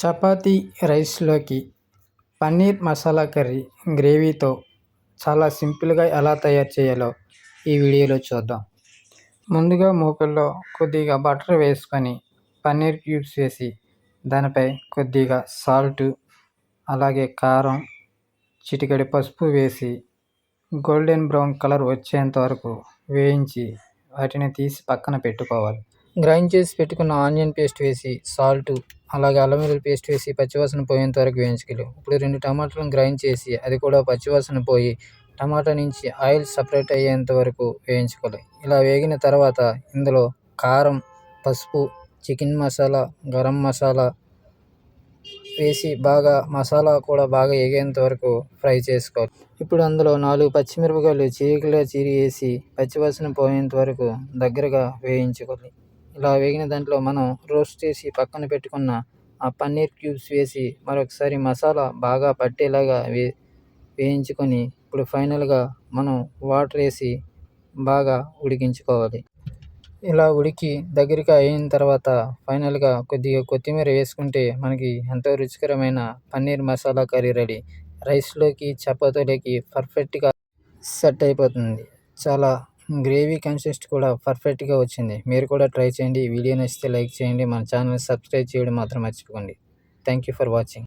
చపాతీ రైస్లోకి పన్నీర్ మసాలా కర్రీ గ్రేవీతో చాలా సింపుల్గా ఎలా తయారు చేయాలో ఈ వీడియోలో చూద్దాం. ముందుగా మూకల్లో కొద్దిగా బటర్ వేసుకొని పన్నీర్ క్యూబ్స్ వేసి దానిపై కొద్దిగా సాల్ట్ అలాగే కారం చిటికెడు పసుపు వేసి గోల్డెన్ బ్రౌన్ కలర్ వచ్చేంత వరకు వేయించి వాటిని తీసి పక్కన పెట్టుకోవాలి. గ్రైండ్ చేసి పెట్టుకున్న ఆనియన్ పేస్ట్ వేసి సాల్ట్ అలాగే అల్లం వెల్లుల్లి పేస్ట్ వేసి పచ్చివాసన పోయేంత వరకు వేయించుకోవాలి ఇప్పుడు రెండు టమాటాలను గ్రైండ్ చేసి అది కూడా పచ్చివాసన పోయి టమాటా నుంచి ఆయిల్ సపరేట్ అయ్యేంత వరకు వేయించుకోవాలి. ఇలా వేగిన తర్వాత ఇందులో కారం పసుపు చికెన్ మసాలా గరం మసాలా వేసి బాగా మసాలా కూడా బాగా ఎగేంత వరకు ఫ్రై చేసుకోవాలి. ఇప్పుడు అందులో నాలుగు పచ్చిమిరపకాయలు చీలికలుగా చీరి వేసి పచ్చివాసన పోయేంత వరకు దగ్గరగా వేయించుకోవాలి. ఇలా వేగిన దాంట్లో మనం రోస్ట్ చేసి పక్కన పెట్టుకున్న ఆ పన్నీర్ క్యూబ్స్ వేసి మరొకసారి మసాలా బాగా పట్టేలాగా వే వేయించుకొని ఇప్పుడు ఫైనల్గా మనం వాటర్ వేసి బాగా ఉడికించుకోవాలి. ఇలా ఉడికి దగ్గరికి అయిన తర్వాత ఫైనల్గా కొద్దిగా కొత్తిమీర వేసుకుంటే మనకి ఎంతో రుచికరమైన పన్నీర్ మసాలా కర్రీ రెడీ. రైస్లోకి చపాతీలోకి పర్ఫెక్ట్గా సెట్ అయిపోతుంది. చాలా గ్రేవీ కన్సిస్ట్ కూడా పర్ఫెక్ట్గా వచ్చింది. మీరు కూడా ట్రై చేయండి. వీడియో నచ్చితే లైక్ చేయండి. మన ఛానల్ సబ్స్క్రైబ్ చేయడం మాత్రం మర్చిపోకండి. Thank you for watching.